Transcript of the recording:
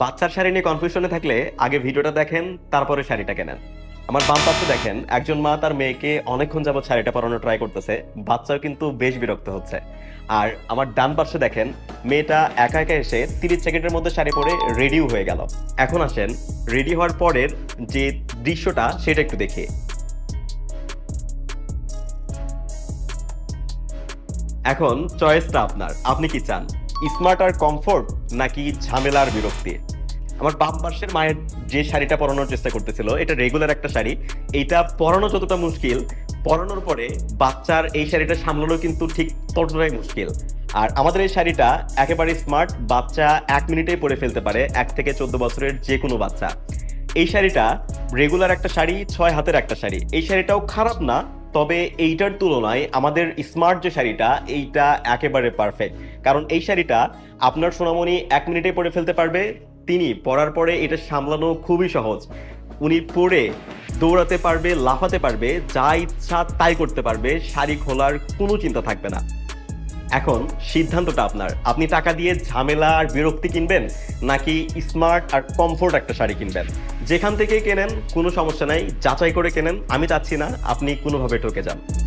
বাচ্চার শাড়ি নিয়ে কনফিউশনে থাকলে আগে ভিডিওটা দেখেন, তারপরে শাড়িটা কেনেন আমার বাম পাশে দেখেন, একজন মা তার মেয়েকে অনেকক্ষণ যাবত শাড়িটা পরানো ট্রাই করতেছে, বাচ্চাও কিন্তু বেশ বিরক্ত হচ্ছে। আর আমার ডান পাশে দেখেন, মেয়েটা একা একা এসে তিরিশ সেকেন্ডের মধ্যে শাড়ি পরে রেডিও হয়ে গেল। এখন আসেন রেডি হওয়ার পরের যে দৃশ্যটা, সেটা একটু দেখি। এখন চয়েসটা আপনার, আপনি কি চান? স্মার্ট আর কমফোর্ট নাকি ঝামেলার বিরক্তি? আমার বাম পাশের মায়ের যে শাড়িটা পরানোর চেষ্টা করতেছিল, এটা রেগুলার একটা শাড়ি। এইটা পরানো যতটা মুশকিল, পরানোর পরে বাচ্চার এই শাড়িটা সামলানো কিন্তু ঠিক ততটাই মুশকিল। আর আমাদের এই শাড়িটা একেবারে স্মার্ট, বাচ্চা এক মিনিটেই পরে ফেলতে পারে এক থেকে চোদ্দ বছরের যে কোনো বাচ্চা। এই শাড়িটা রেগুলার একটা শাড়ি, ছয় হাতের একটা শাড়ি। এই শাড়িটাও খারাপ না তবে এইটার তুলনায় আমাদের স্মার্ট যে শাড়িটা, এইটা একেবারে পারফেক্ট কারণ এই শাড়িটা আপনার সোনামণি এক মিনিটে পরে ফেলতে পারবে। তিনি পরার পরে এটা সামলানো খুবই সহজ। উনি পরে দৌড়াতে পারবে, লাফাতে পারবে, যা ইচ্ছা তাই করতে পারবে, শাড়ি খোলার কোনো চিন্তা থাকবে না। এখন সিদ্ধান্তটা আপনার। আপনি টাকা দিয়ে ঝামেলা আর বিরক্তি কিনবেন, নাকি স্মার্ট আর কমফোর্ট একটা শাড়ি কিনবেন? যেখান থেকে কেনেন, কোনো সমস্যা নাই। যাচাই করে কেনেন, আমি চাচ্ছি না আপনি কোনোভাবে ঠকে যান।